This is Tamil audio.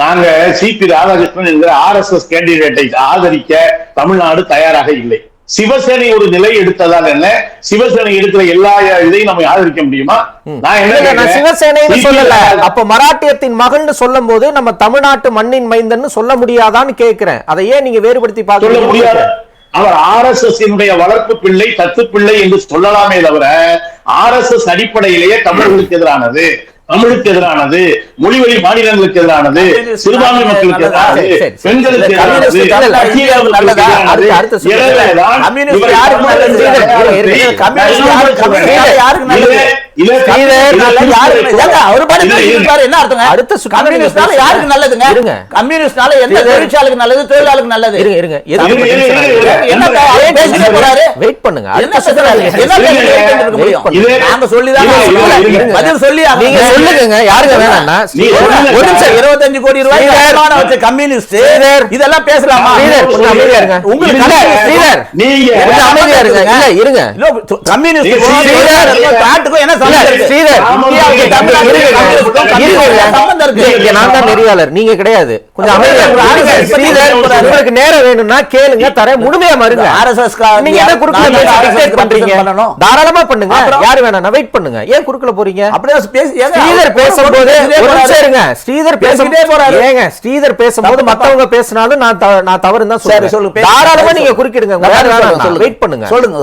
நாங்க சிபி ராதாகிருஷ்ணன் என்கிற ஆர் எஸ் எஸ் கேண்டிடேட்டை ஆதரிக்க தமிழ்நாடு தயாராக இல்லை. சிவசேனை ஒரு நிலை எடுத்ததால் என்ன? சிவசேனை எடுக்கிற எல்லா இதையும் நம்ம ஆதரிக்க முடியுமா? நான்? சிவசேனைன்னு சொல்லல. அப்ப மராட்டியத்தின் மகன் சொல்லும் போது நம்ம தமிழ்நாட்டு மண்ணின் மைந்தன்னு சொல்ல முடியாதான்னு கேக்குறேன். அதை ஏன் நீங்க வேறுபடுத்தி சொல்ல பாக்குறீங்க முடியாது. அவர் ஆர் எஸ் எஸ் வளர்ப்பு பிள்ளை தத்து பிள்ளை என்று சொல்லலாமே தவிர ஆர் எஸ் எஸ் அடிப்படையிலேயே தமிழர்களுக்கு எதிரானது. தமிழுக்கு எதிரானது மொழிவழி மாநிலங்களுக்கு எதிரானது சிறுபான்மை மக்களுக்கு எதிரானது. பெண்களுக்கு எதிரானது யாருக்கு. நல்லதுங்க? எந்த. தொழிற்சாலைக்கு நல்லது தொழிலாளருக்கு நல்லது? இருங்க இருங்க. வெயிட் பண்ணுங்க. நாங்க சொல்லிதான். பதில் சொல்லி. நீங்க சொல்லுங்க. யாருங்க வேணாம்னா. ஒரு நிமிஷம். இரு. 25 கோடி ரூபாய் வச்ச கம்யூனிஸ்ட். இதெல்லாம் பேசலாமா? அமைதியா இருங்க. உங்களுக்கு. நீங்க அமைதியா இருங்க. இருங்க. கம்யூனிஸ்ட் நான் தான் நெறியாளர் நீங்க கிடையாது. கொஞ்சம் உங்களுக்கு நேரம் வேணும்னா கேளுங்க தரேன். முழுமையா RSS நீங்க என்ன குறுக்குல பண்றீங்க. தாராளமா பண்ணுங்க? யாரு வேணா வெயிட் பண்ணுங்க. ஏன் குறுக்குல போறீங்க? அப்படியே பேசி ஸ்ரீதர் பேசும்போது இருங்க. ஸ்ரீதர் பேசிட்டே போறாரு. ஏங்க ஸ்ரீதர் பேசும்போது மத்தவங்க பேசினாலும் நான் த- நான் தவறுன்னு தான் சொல்றேன். தாராளமா நீங்க குறுக்கிடுங்க. வெயிட் பண்ணுங்க. சொல்லுங்க.